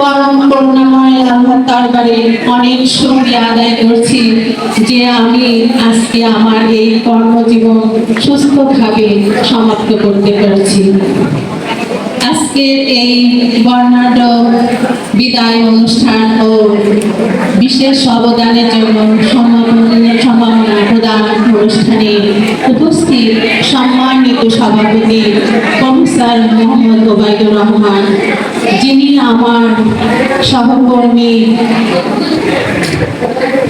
পরম করুণাময় আল্লাহ দরবারে অনেক আদায় করছি যে আমি আজকে আমার এই কর্মজীবন সুস্থভাবে সমাপ্ত করতে পেরেছি। আজকের এই বর্ণাঢ্য বিদায় অনুষ্ঠান ও বিশেষ অবদানের জন্য সম্মাননা প্রদান অনুষ্ঠানে উপস্থিত সম্মানিত সভাপতি প্রফেসর মোহাম্মদ ওবায়দুর রহমান যিনি আমার সহকর্মী,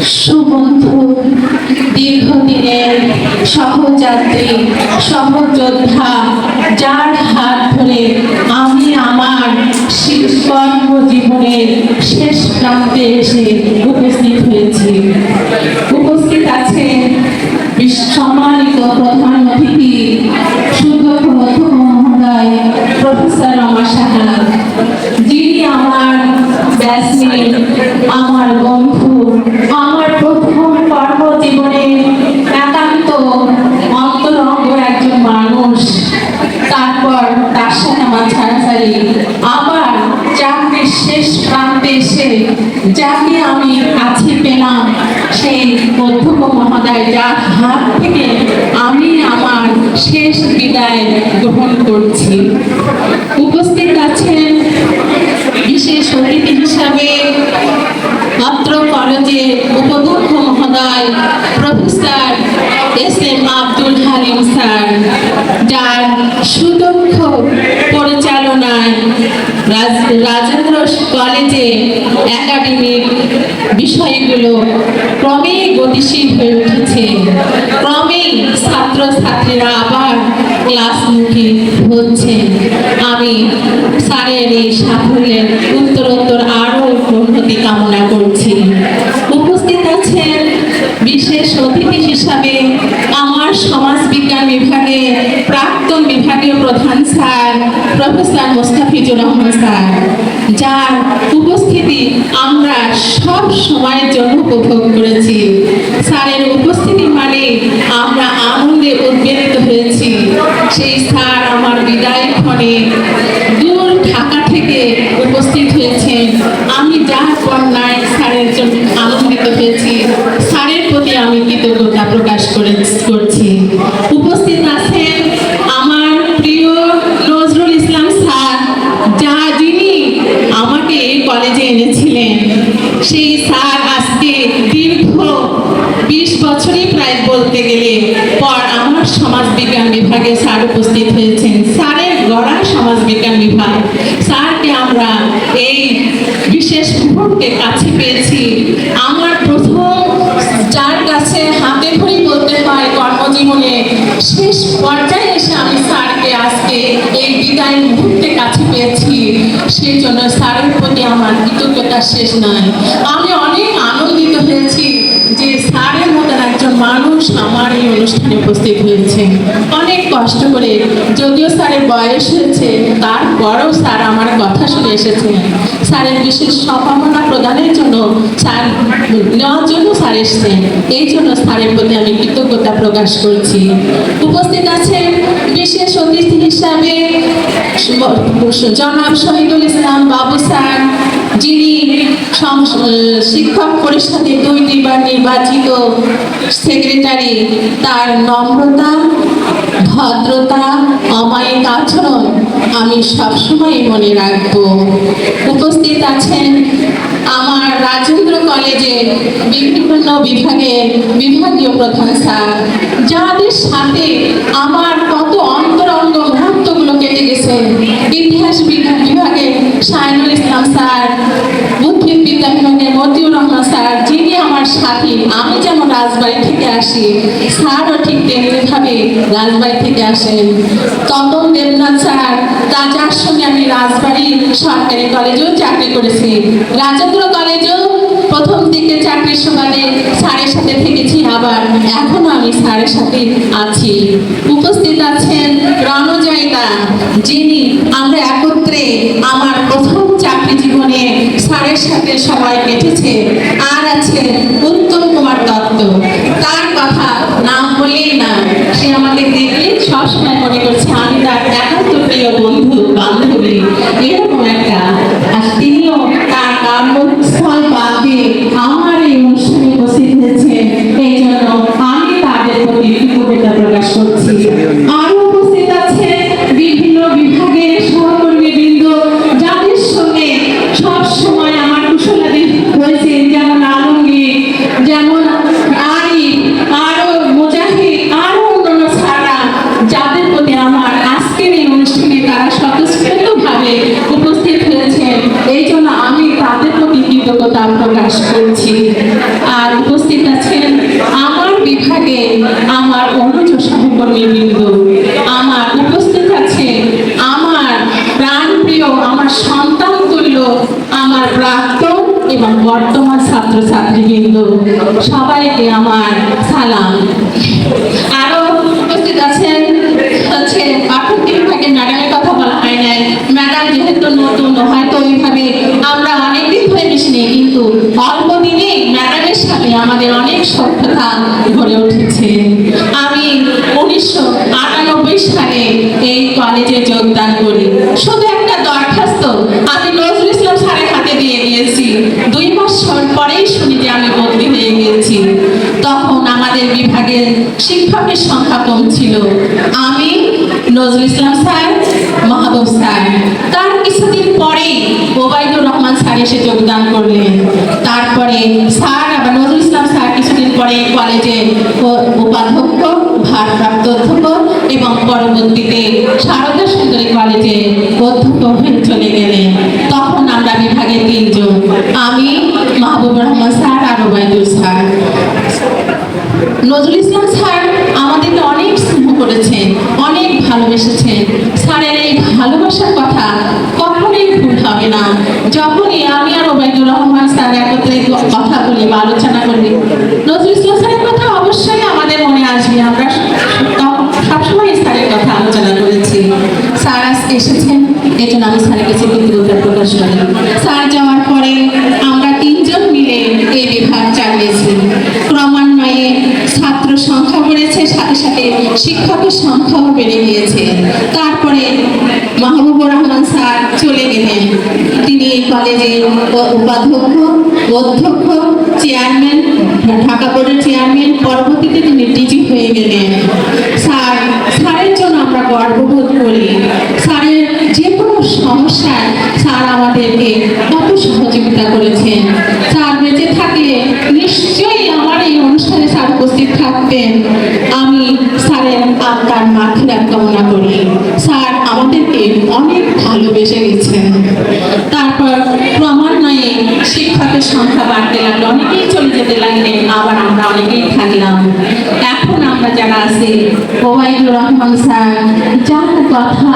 সুবন্ধু, দীর্ঘদিনের সহযাত্রী, সহযোদ্ধা, যার হাত ধরে আমি আমার শি- কর্মজীবনের শেষ প্রান্তে এসে উপস্থিত হয়েছি। উপস্থিত আছেন সম্মানিত প্রধান অতিথি মহোদয় যার হাত থেকে আমি আমার শেষ বিদায় গ্রহণ করছি। উপস্থিত আছেন বিশেষ অতিথি হিসাবে অত্র কলেজের উপাধ্যক্ষ মহোদয়, professor S M Abdul Halim sir, যার সুদক্ষ পরিচালনায় রাজ- কলেজে একাডেমিক বিষয়গুলো ক্রমেই গতিশীল হয়ে উঠেছে। ক্রমেই ছাত্র ছাত্রীরা আবার ক্লাসমুখী হচ্ছে আমি স্যারের এই সাফল্যের উত্তরোত্তর আরও উন্নতি কামনা করছি। উপস্থিত আছেন বিশেষ অতিথি হিসাবে আমার সমাজ বিজ্ঞান বিভাগে প্রাক্তন বিভাগীয় প্রধান sir professor Mostafizur Rahman sir সব সময়ের জন্য উপভোগ করেছি। স্যারের উপস্থিতি মানে আমরা আনন্দে উদ্বেলিত হয়েছি। সেই স্যার আমার বিদায় ক্ষণে স্যার আজকে দীর্ঘ বিশ বছরই প্রায় বলতে গেলে পর আমার সমাজ বিজ্ঞান বিভাগে স্যার উপস্থিত হয়েছেন। স্যারের গড়া সমাজ বিজ্ঞান বিভাগ। স্যারকে আমরা এই বিশেষ মুহূর্তে কাছে পেয়েছি। আমার প্রথম যার কাছে হাতে ধরে বলতে হয় কর্মজীবনে শেষ পর্যায়ে এসে আমি স্যারকে আজকে এই বিদায় মুহূর্তে কাছে পেয়েছি, সেই জন্য স্যারের প্রতি আমার কৃতজ্ঞতা শেষ নয়। আমি অনেক আনন্দিত হয়েছি যে স্যারের মতন একজন মানুষ আমার এই অনুষ্ঠানে উপস্থিত হয়েছে। অনেক কষ্ট করে, যদিও স্যারের বয়স হয়েছে, তারপরেও স্যার আমার কথা শুনে এসেছে স্যারের বিশেষ সম্ভাবনা প্রদানের জন্য স্যার নেওয়ার জন্য স্যার এসেছেন। এই জন্য স্যারের প্রতি আমি প্রকাশ করছি। উপস্থিত আছেন বিশেষ অতিথি হিসাবে জনাব শহীদুল ইসলাম বাবু স্যার, যিনি শিক্ষক পরিষদে দুই বার নির্বাচিত সেক্রেটারি, তার নম্রতা, ভদ্রতা, অমায়িক আচরণ আমি সবসময় মনে রাখব। উপস্থিত আছেন আমার রাজেন্দ্র কলেজে বিভিন্ন বিভাগের বিভাগীয় প্রধান স্যার, যাদের সাথে আমার কত অন্তরঙ্গ মুহূর্তগুলো কেটে গেছে। ইতিহাস বিজ্ঞান বিভাগে শাহিনুল ইসলাম স্যার উদ্ভিদ বিদ্যা বিভাগের মতিউর রহমান স্যার, যিনি আমার সাথী, আমি যেমন রাজবাড়ি থেকে আসি, স্যারও ঠিক তেমনিভাবে রাজবাড়ি থেকে আসেন। তপন দেবনাথ স্যার যার সঙ্গে আমি রাজবাড়ি সরকারি কলেজেও চাকরি করেছি। রাজেন্দ্র কলেজেও প্রথম দিকে চাকরির সময় স্যারের সাথে থেকেছি, আবার এখনও আমি স্যারের সাথে আছি। উপস্থিত আছেন রণজয়িতা যিনি আমরা একত্রে আমার প্রথম চাকরি জীবনে স্যারের সাথে সবাই কেটেছে। আর আছে উত্তম প্রকাশ করছি। আর উপস্থিত আছেন আমার বিভাগে আমার অনুজ সহকর্মীবৃন্দ। আমার উপস্থিত আছে আমার প্রাণপ্রিয়, আমার সন্তান তুল্য, আমার প্রাক্তন এবং বর্তমান ছাত্রছাত্রীবৃন্দ। সবাইকে আমার সালাম। সভ্যতা গড়ে উঠেছে। আমি উনিশশো আটানব্বই সালে এই কলেজে যোগদান করি। শুধু একটা দরখাস্ত আমি নজরুল ইসলাম স্যারের হাতে দিয়ে দিয়েছি। দুই মাস পরেই শুনি যে আমি বদলি হয়ে গেছি তখন আমাদের বিভাগের শিক্ষকের সংখ্যা কম ছিল। আমি নজরুল ইসলাম স্যার, মাহবুব স্যার, তার কিছুদিন পরেই ওবায়দুর রহমান স্যার এসে যোগদান করলেন। তারপরে স্যার আবার নজরুল ইসলাম পরে কলেজে উপাধ্যক্ষ, ভারপ্রাপ্ত অধ্যক্ষ এবং পরবর্তীতে সারদা সুন্দরী কলেজে অধ্যক্ষ হয়ে চলে গেলেন। তখন আমরা বিভাগে তিনজন, আমি, মাহবুব রহমান স্যার আর ওবায়দুল স্যার। নজরুল ইসলাম স্যার আমাদেরকে অনেক স্নেহ করেছেন, অনেক ভালোবেসেছেন। স্যারের এই ভালোবাসার কথা কখনোই ভুল হবে না। যখনই আমি আর ওবায়দুর রহমান স্যার একত্রে কথা বলি বা আলোচনা করি আমি স্যারের কাছে কৃতজ্ঞতা প্রকাশ করি স্যার যাওয়ার পরে আমরা তিনজন মিলে এই বিভাগ চালিয়েছি। ক্রমান্বয়ে ছাত্র সংখ্যা বেড়েছে, সাথে সাথে শিক্ষকের সংখ্যাও বেড়ে গিয়েছে। তারপরে মাহবুবুর রহমান স্যার চলে গেলেন। তিনি এই কলেজের উপাধ্যক্ষ, অধ্যক্ষ, চেয়ারম্যান, ঢাকা বোর্ডের চেয়ারম্যান, পরবর্তীতে তিনি ডিজি হয়ে গেলেন। স্যার, স্যারের জন্য আমরা গর্ববোধ করি। সমস্যায় স্যার আমাদেরকে কত সহযোগিতা করেছেন। স্যার বেঁচে থাকলে নিশ্চয়ই আমার এই অনুষ্ঠানে স্যার উপস্থিত থাকতেন। আমি স্যারের আত্মার মাখিরাত কামনা করি। স্যার আমাদেরকে অনেক ভালোবেসে গেছেন। তারপর ক্রমান্বয়ে শিক্ষকের সংখ্যা বাড়তে লাগল। অনেকেই চলে যেতে লাগলেন। আবার আমরা অনেকেই থাকলাম। আমরা যারা আছি। ওবায়দুর রহমান স্যার, যার কথা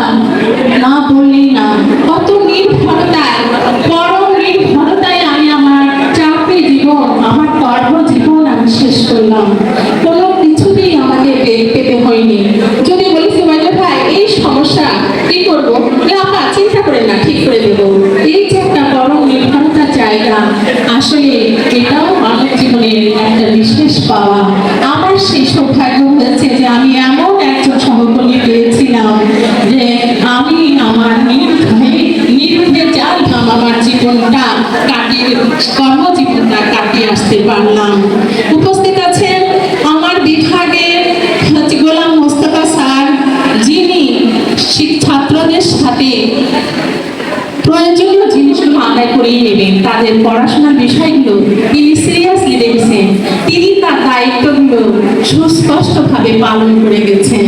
না বললেই না, কত এই সমস্যা কি করব? আপা চিন্তা করে না, ঠিক করে দেবো। এই যে একটা পরম নির্ভরতার জায়গা, আসলে এটাও মানব জীবনের একটা পাওয়া। আমার সেই সৌভাগ্য আমি এমন একজন সহকর্মী পেয়েছিলাম যে আমি আমার নির্ভয়ে নির্ভয়ে যার আমার জীবনটা কাটিয়ে, কর্মজীবনটা কাটিয়ে আসতে পারলাম। উপস্থিত আছেন আমার বিভাগে গোলাম মোস্তফা স্যার, যিনি ছাত্রদের সাথে প্রয়োজনীয় জিনিসগুলো আদায় করেই নেবেন। তাদের পড়াশোনার বিষয়গুলো তিনি সিরিয়াসলি দেখছেন তিনি তার সুস্পষ্টভাবে পালন করে গেছেন।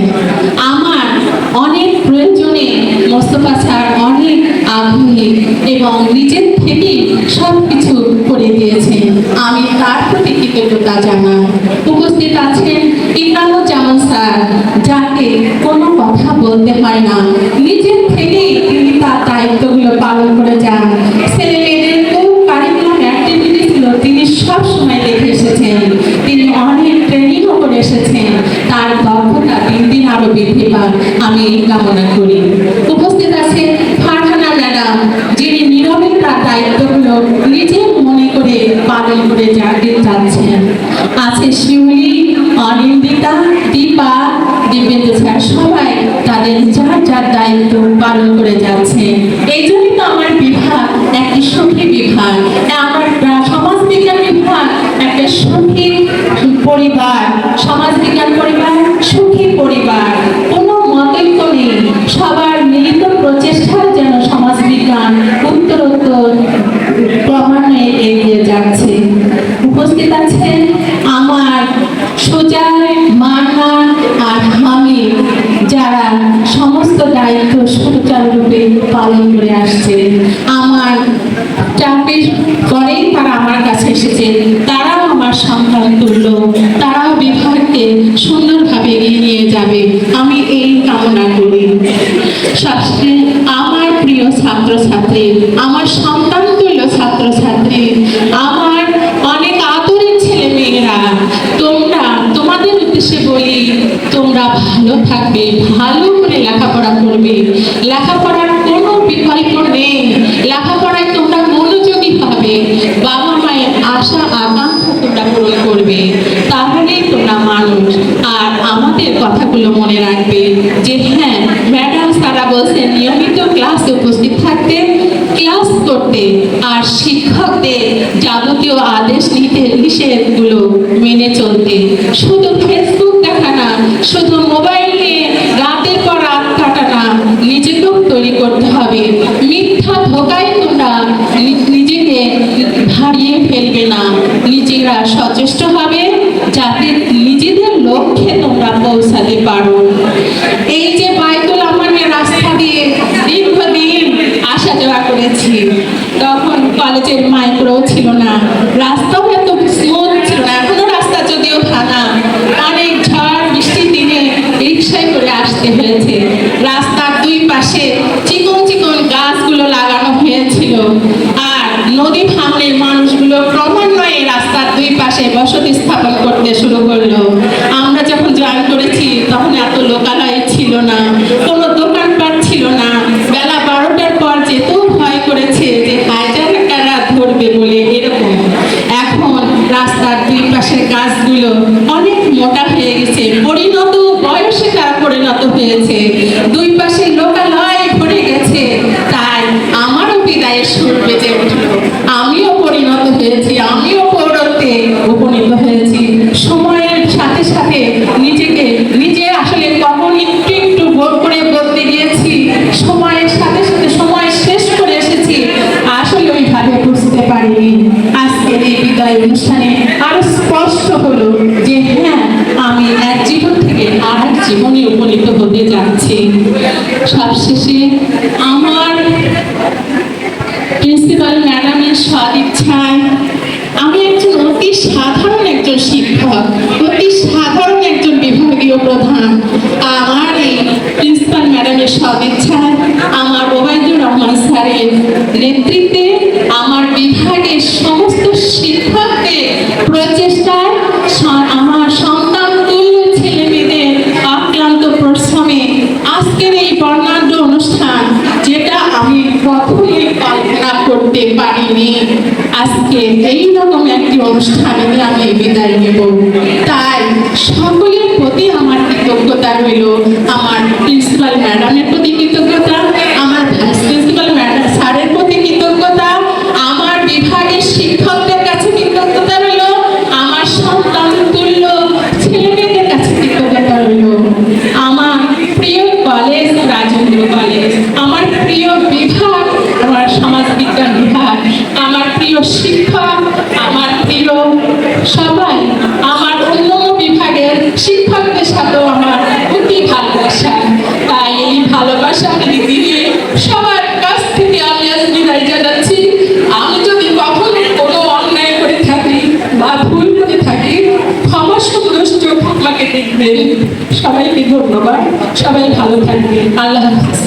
আমার অনেক প্রয়োজনে মোস্তফা স্যার অনেক আগ্রহী এবং নিজের থেকেই সব কিছু করে দিয়েছেন। আমি তার প্রতি কৃতজ্ঞতা জানাই। উপস্থিত আছেন ইকরামুজ্জামান স্যার, যাকে কোনো কথা বলতে হয় না। নিজের থেকেই তিনি তার দায়িত্বগুলো পালন করে যান। পালন করে যাচ্ছে। পালন করে আসছে আমার চাকরির পরেই তারা আমার কাছে এসেছে তারাও আমার সন্তান তুল্য তারাও বিভাগকে সুন্দরভাবে এগিয়ে নিয়ে যাবে। আমি এই কামনা করি। আমার প্রিয় ছাত্রছাত্রী, আমার সন্তান তুল্য ছাত্রছাত্রী, আমার অনেক আদরের ছেলে মেয়েরা তোমরা, তোমাদের উদ্দেশ্যে বলি, তোমরা ভালো থাকবে, ভালো করে লেখাপড়া করবে। লেখাপড়ার কোনো বিকল্প নেই লেখাপড়ায় তোমরা মনোযোগী হবে বাবা মায়ের আশা আকাঙ্ক্ষা তোমরা পূরণ করবে তাহলেই তোমরা মানুষ আর আমাদের কথাগুলো মনে রাখবে যে হ্যাঁ ম্যাডাম সারা বলছেন নিয়মিত ক্লাসে উপস্থিত থাকতে ক্লাস করতে আর শিক্ষকদের যাবতীয় আদেশ নিতে, নিষেধগুলো মেনে চলতে। শুধু ফেসবুক দেখা না শুধু মোবাইল নিয়ে রাতের পর রাত কাটা না নিজেকেও তৈরি করতে হবে মিথ্যা ধোকায় তোমরা নি- নিজেকে হারিয়ে ফেলবে না নিজেরা সচেষ্ট হবে যাতে নিজেদের লক্ষ্যে তোমরা পৌঁছাতে পারো এই যে বাইতুল আমানের রাস্তা দিয়ে দীর্ঘদিন আসা যাওয়া করেছি তখন কলেজের মাইক্রো ছিল না। রাস্তাও এত স্মুথ ছিল না। এখনও রাস্তা যদিও ভাঙা, অনেক ঝড়, বৃষ্টির দিনে রিক্সায় করে আসতে হয়েছে। রাস্তার দুই পাশে চিকন চিকন গাছগুলো লাগানো হয়েছিল। আর নদী ভাঙনের মানুষগুলো ক্রমান্বয়ে রাস্তার দুই পাশে বসতি স্থাপন করতে শুরু করল। আমরা যখন জয়েন করেছি, তখন এত লোকালয় আমার এই প্রিন্সিপাল ম্যাডামের সদিচ্ছায় আমার ওবায়দুর রহমান স্যারের নেতৃত্বে, আমার বিভাগের সমস্ত শিক্ষকদের প্রচেষ্টায় আমার সন্তান তুল্য ছেলে মেয়েদের অক্লান্ত পরিশ্রমে আজকের এই বর্ণাঢ্য অনুষ্ঠান, যেটা আমি কখনোই কল্পনা করতে পারিনি, আজকে এই রকম একটি অনুষ্ঠানে আমি বিদায় নেব। তাই সকলের প্রতি আমার কৃতজ্ঞতা রইল আমার প্রিন্সিপাল ম্যাডামের প্রতি কৃতজ্ঞতা, আমার ভাইস প্রিন্সিপাল ম্যাডাম স্যারের প্রতি কৃতজ্ঞতা, আমার বিভাগের শিক্ষকদের কাছে কৃতজ্ঞতা রইল, আমার সন্তান তুল্য ছেলেমেয়েদের কাছে কৃতজ্ঞতা রইল। আমার প্রিয় কলেজ রাজেন্দ্র কলেজ আমার প্রিয় বিভাগ, আমার সমাজ বিজ্ঞান বিভাগ, আমার প্রিয় শিক্ষক, আমার প্রিয় সবাই। সবাইকে ধন্যবাদ। সবাই ভালো থাকবে আল্লাহ হাফিজ।